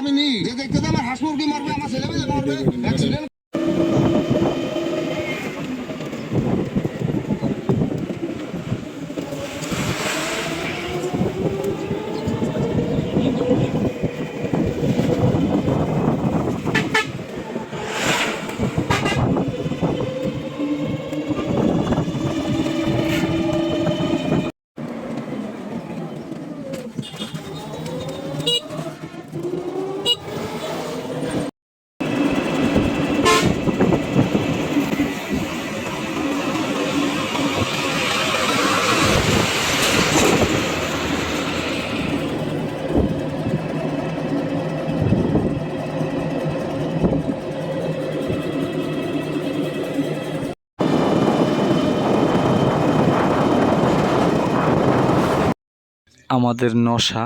আমি নি যে দেখতে আমার হাঁস মারবে আমার ছেলে মারবে অ্যাক্সিডেন্ট আমাদের নশা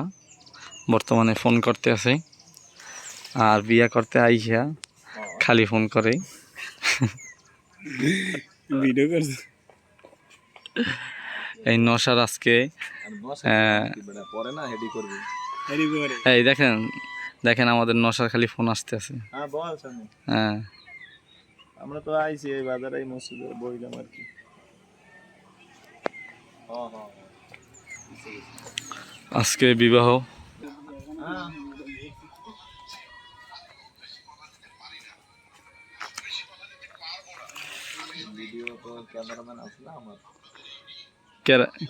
বর্তমানে ফোন করতে আছে। আর বিয়া করতে আইসা খালি ফোন করে। ভিডিও করছে। এই নশার আজকে এই দেখেন দেখেন আমাদের নশার খালি ফোন আসতে আছে হ্যাঁ হ্যাঁ। আমরা তো আইছি এই বাজারে এই মসজিদে বইলাম আর কি। হ্যাঁ হ্যাঁ। আজকে বিবাহ।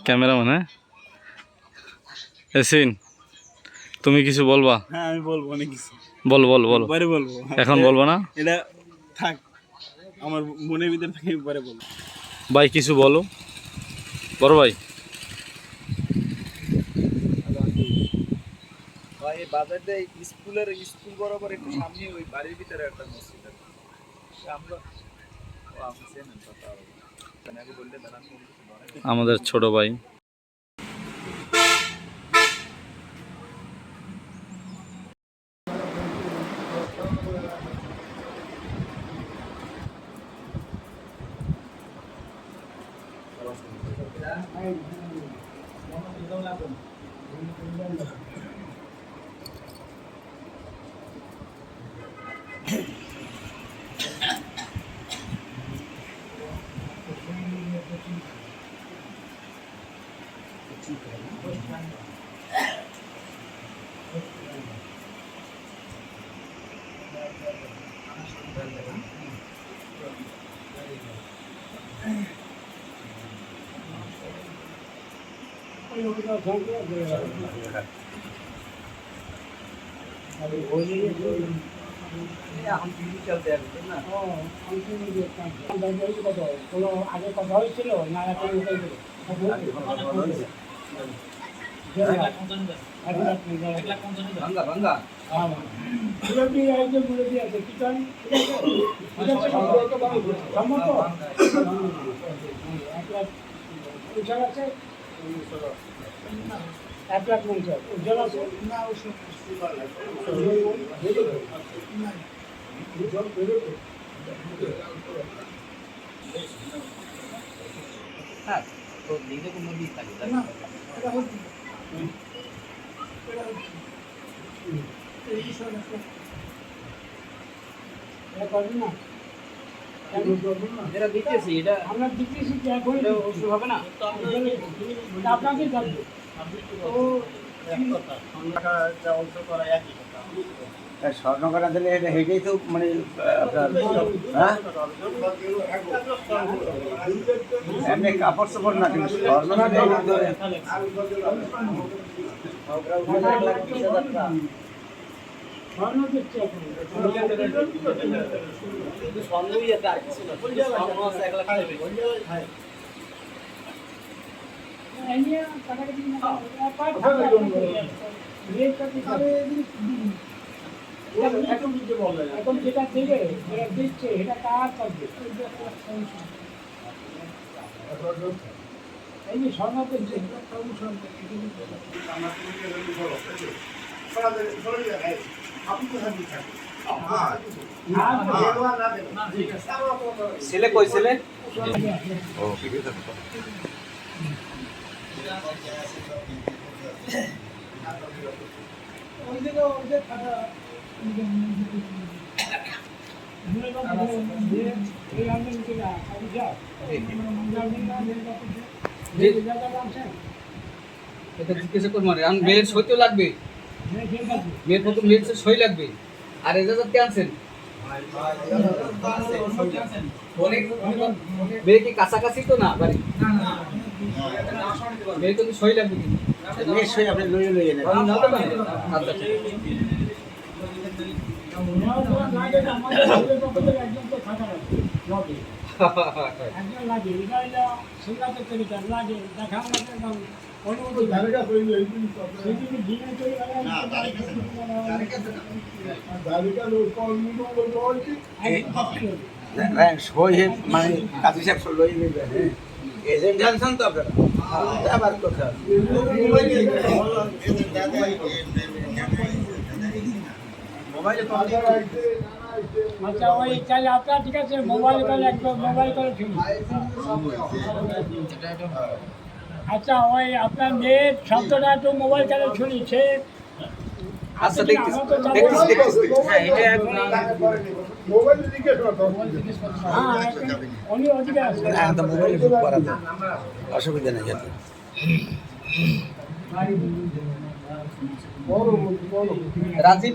ক্যামেরাম্যান হ্যাঁ? এসিন তুমি কিছু বলবা? হ্যাঁ আমি বলব অনেক কিছু। বল বল বল। পরে বলব হ্যাঁ, এখন বলব না? এটা থাক আমার মনের ভিতরে থাকে পরে বলব। ভাই কিছু বলো। বড় ভাই। ভাই বাজারটা স্কুলের স্কুল বরাবর একটু সামনে ওই বাড়ির ভিতরে একটা মসজিদ আছে। তা আমরা ও আপনি চেনেন কথা আগে বললে দাঁড়ান আমাদের ছোট ভাই আগে কথা হয়েছিল না এখন ওটাই বলে? এক লাখ পঞ্চান্ন হাজার। ভাঙ্গা ভাঙ্গা হ্যাঁ, মুরব্বি একজন মুরব্বি আছে, কি চান? ঠিক আছে? ঠিক আছে, সম্মত? এক লাখ উজ্জ্বল আছে? এক লাখ পঞ্চাশ উজ্জ্বল আছে? না এটা করবেন না কেন করবেন না? এটা দিতেছি এটা আমরা দিতেছি কি এখন ওষুধ হবে না? আপনাকে জানব। স্বর্ণকাটা দিলে এটা হেঁটেই তো মানে হ্যাঁ? এমনি কাপড় চোপড় না কিন্তু স্বর্ণকাটা স্বর্ণ এখন যেটা দেবে যেটা দিচ্ছে এটা কার থাকবে এই যে স্বর্ণ দিচ্ছে ছেলে কই ছেলে? ওই দিকে ওই যে এটা জিজ্ঞাসা করব আর মেয়ের সই তো লাগবে। মেয়ের প্রথম মেয়ের সই লাগবে। আর এজাজাত কে আনছেন? মেয়ে কি কাছাকাছি তো না বাড়ি? মেয়ে তো সই লাগবে কিন্তু। নিশ্চয়ই আপনি লইয়ে লইয়ে নেবেন আচ্ছা। সই মানে কাজী সাহেব লইয়ে নেবেন হ্যাঁ এজেন্ট জানছেন তো আপনারা আবার কথা মোবাইলে আচ্ছা ওই তাহলে আপনার ঠিক আছে মোবাইল করে একবার মোবাইল করে শুনি আচ্ছা ওই আপনার মেয়ের শব্দটা একটু মোবাইল করে শুনি সে আচ্ছা দেখতেছি দেখতেছি দেখতেছি। হ্যাঁ এটা এখন হ্যাঁ উনি ওদিকে আছে হ্যাঁ তো মোবাইলে বুক করা অসুবিধা নেই যাতে। রাজীব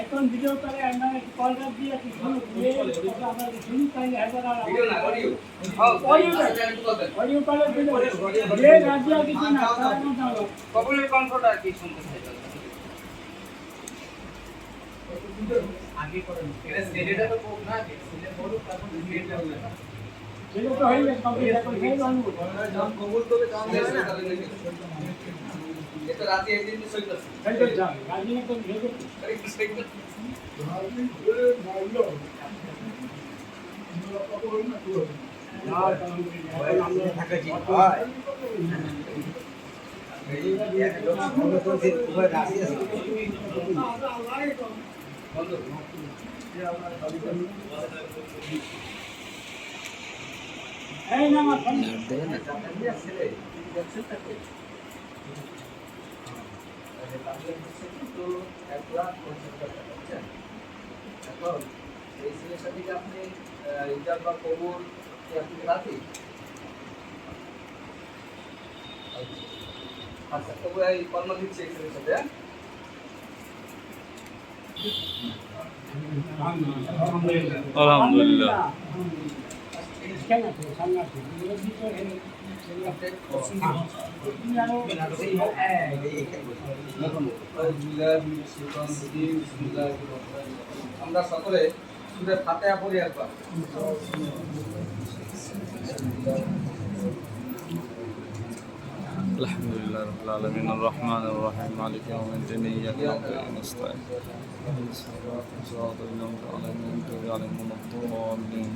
এখন ভিডিও করে আমরা একটু কলটা দিয়ে কথা আমরা শুনি তাহলে এবার আর ভিডিও না অডিও না। বলবেন। অডিও কলে ভিডিও যে রাজি আছে কি না কবুলের কণ্ঠটা কি শুনতে চাই আগে করেন। এটা সেটা তো কোক না সেটা বলো তারপর ভিডিওটা হবে সেটা তো হয়ে গেছে কবুল করবে তখন দেবে না। রাজি না তো ভেবে আরে কি সই করছে না এখন ঠিক এক লোক করছে উভয় রাজি আছে বন্ধ না আমার ফোন ছেলে দেখছেন তাকে তো এক লাখ পঞ্চাশ হাজার বুঝছেন? এখন এই ছেলের সাথে আপনি রিজার্ভ বা কবুল কি আপনি রাজি আচ্ছা তবু এই কর্ম দিচ্ছে এই ছেলের সাথে হ্যাঁ? আলহামদুলিল্লাহ কেন আছে সামনে আছে মুরব্বী তো এখানে আপনি পছন্দ তুমি আরো আমরা সকলে সুরে ফাতেহা পড়ি একবার الحمد لله رب العالمين الرحمن الرحيم مالك يوم الدين إياك نعبد وإياك نستعين اهدنا الصراط صراط الذين أنعمت عليهم غير عليهم ولا الضالين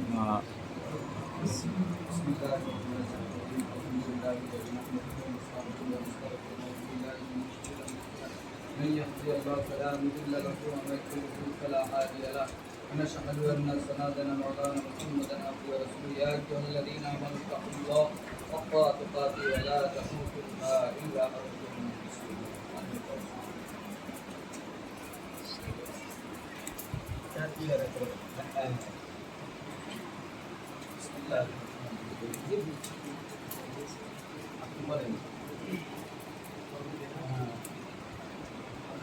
من يهدي الله فلا مضل له ومن يضلل فلا هادي له ونشهد ان سندنا مولانا محمدا عبده ورسوله يا ايها الذين امنوا اتقوا الله حق تقاته ولا تموتن الا وأنتم مسلمون بسم الله الرحمن الرحيم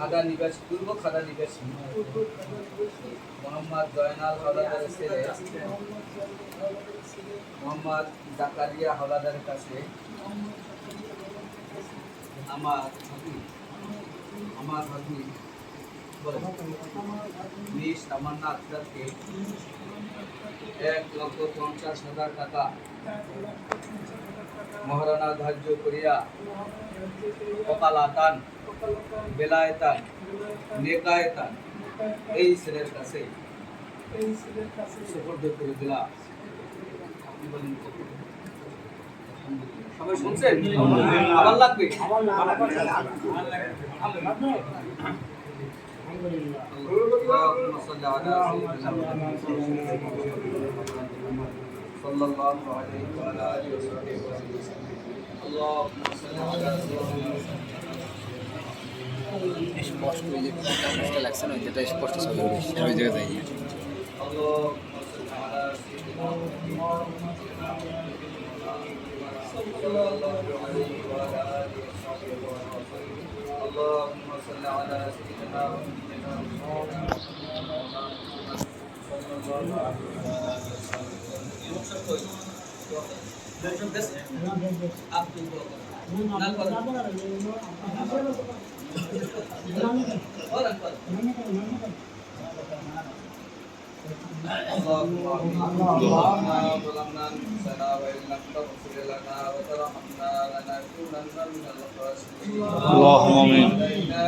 খাদা নিবাসী পূর্ব খাদা নিবাসী মোহাম্মদ জয়নাল হাওলাদারের ছেলে, মোহাম্মদ জাকারিয়া হাওলাদারের কাছে আমার আমার বলেন। মিস তামান্না আখতারকে এক লক্ষ পঞ্চাশ হাজার টাকা মহারণা ধার্য করিয়া কপালাতান বেলায়েতান নেকায়েতান এই ছেলের কাছে সুপর্দ করে দিলাম আপনি বলেন কবুল। আলহামদুলিল্লাহ। সবাই শুনছেন আবার লাগবে اللهم صل على سيدنا محمد صلى الله عليه وعلى اله وصحبه وسلم اللهم صل على سيدنا স্পষ্ট ওই যে কষ্ট লাগছে না যেটা স্পষ্ট ছবি ওই জায়গায় যাই اللهم صل على سيدنا صلى الله عليه وعلى اله وصحبه وسلم اللهم صل على سيدنا محمد صلى الله عليه وسلم اللهم اللهم ظلمنا انفسنا وان لم تغفر لنا وترحمنا لنكونن من الخاسرين اللهم آمين. علينا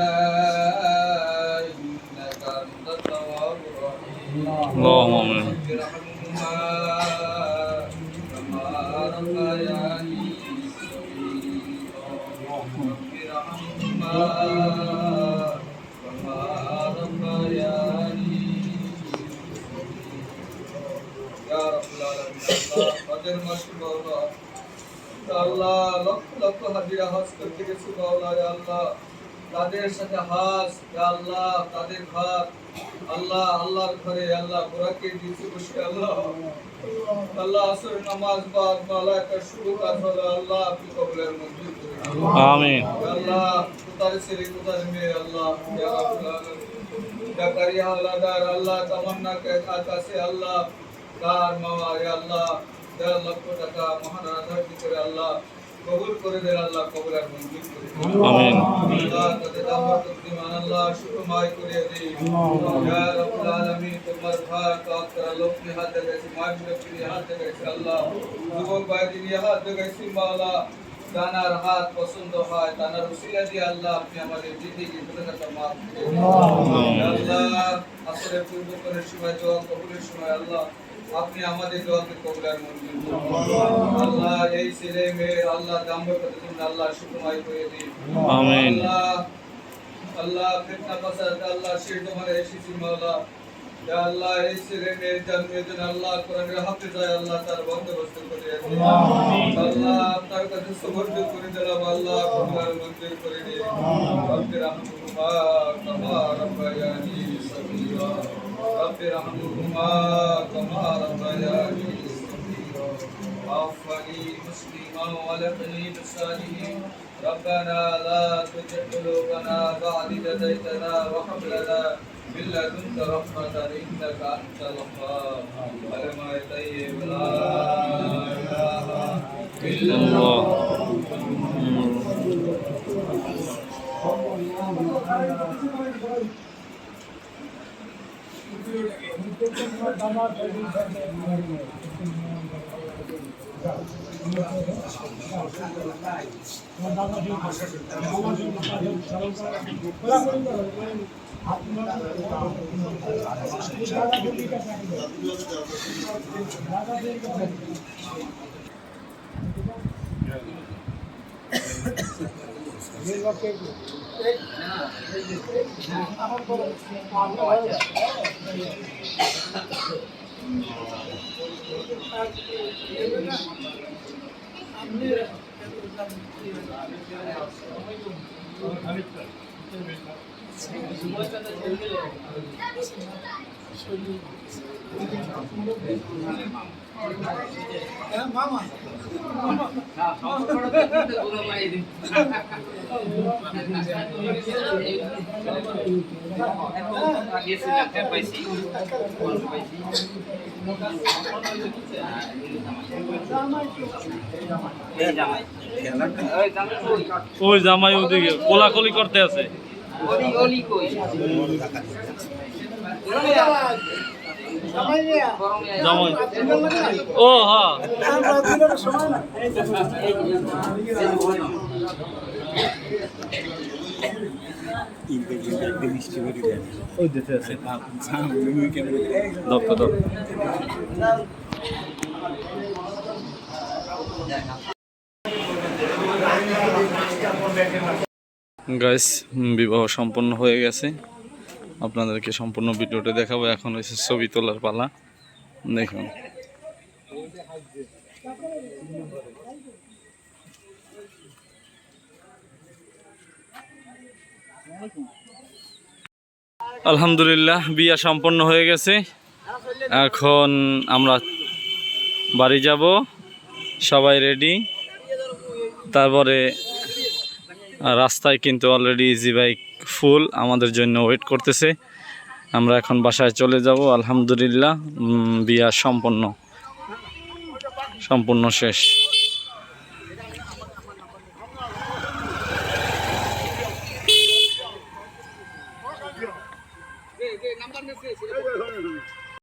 انك انت التواب الرحيم اللهم آمين. তাদের সাথে ইয়া আল্লাহ তাদের ভাত আল্লাহ আল্লাহর ঘরে আল্লাহ বুরাকে দিয়েছে বসে আল্লাহ। আল্লাহ আসর নামাজ বাদ মালাকা শুরু কাজ হলো আল্লাহ আপনি কবুলের মঞ্জুর করে আমিন। আল্লাহ কোথায় ছেলে কোথায় মেয়ে আল্লাহ আলামিন। জাকারিয়া আল্লাহদার আল্লাহ তামান্না কে কাছে আল্লাহ। তার মামা আল্লাহ দেড় লক্ষ টাকা মহারানা ধার্য করে আল্লাহ। কবুল করে দেন আল্লাহ কবুল আর মঞ্জুর করে আমিন। আল্লাহ তাদের দাম্পত্য জীবন আল্লাহ সুখময় করে দিন ইয়া রাব্বুল আলামিন তোমার ভাই তাকরা লোকনি হাত দেখাইছি মায়ের হাত দেখাইছি আল্লাহ। যুবক ভাই হাত দেখাইছি মাওলা। তানার হাত পছন্দ হয় তানার উসিলা দিয়ে আল্লাহ আপনি আমাদের জিন্দিগি গুনাহটা মাফ করে আল্লাহ আসরের পূর্ব করে সময় দোয়া কবুলের সময় আল্লাহ আপনি আমাদের দোয়াকে কবুল আর মঞ্জুর আল্লাহ এই ছেলে মেয়ে আল্লাহ দাম্পত্য জন্য আল্লাহ সুখময় করে দিন। আমিন। আল্লাহ আল্লাহ ফিতনা ফাসাদ আল্লাহ সেই তোমার এসেছি মাওলা। ইয়া আল্লাহ এই ছেলে মেয়ের জন্মের জন্য আল্লাহ কোরআনের হাফেজায় আল্লাহ তার বন্দোবস্ত করে দিন। আল্লাহ তার কাছে সমর্থ করে দিলাম আল্লাহ তোমার মঞ্জুর করে দিন। রব্বির রহমতুল্লাহ কামা রব্বায়ানি সগীরা। رب ارحمهما كما ربياني صغيرا. توفني مسلما ولقني بصالحين ربنا لا تجعل قلوبنا بعد إذ هديتنا وهب لنا من لدنك رحمة إنك أنت الوهاب. ولما يطيب لا إله إلا الله. Thank you. আপনার আল্লাহ দাদা ওই জামাই ওদিকে কোলাকুলি করতে আছে। ও হ্যাঁ। গাইস বিবাহ সম্পন্ন হয়ে গেছে। আপনাদেরকে সম্পূর্ণ ভিডিওটা দেখাবো। এখন হয়েছে ছবি তোলার পালা। দেখুন। আলহামদুলিল্লাহ, বিয়া সম্পন্ন হয়ে গেছে। এখন আমরা বাড়ি যাব। সবাই রেডি তারপরে রাস্তায় কিন্তু অলরেডি ইজি বাইক ফুল আমাদের জন্য ওয়েট করতেছে। আমরা এখন বাসায় চলে যাব, আলহামদুলিল্লাহ। বিয়া সম্পন্ন। সম্পূর্ণ শেষ।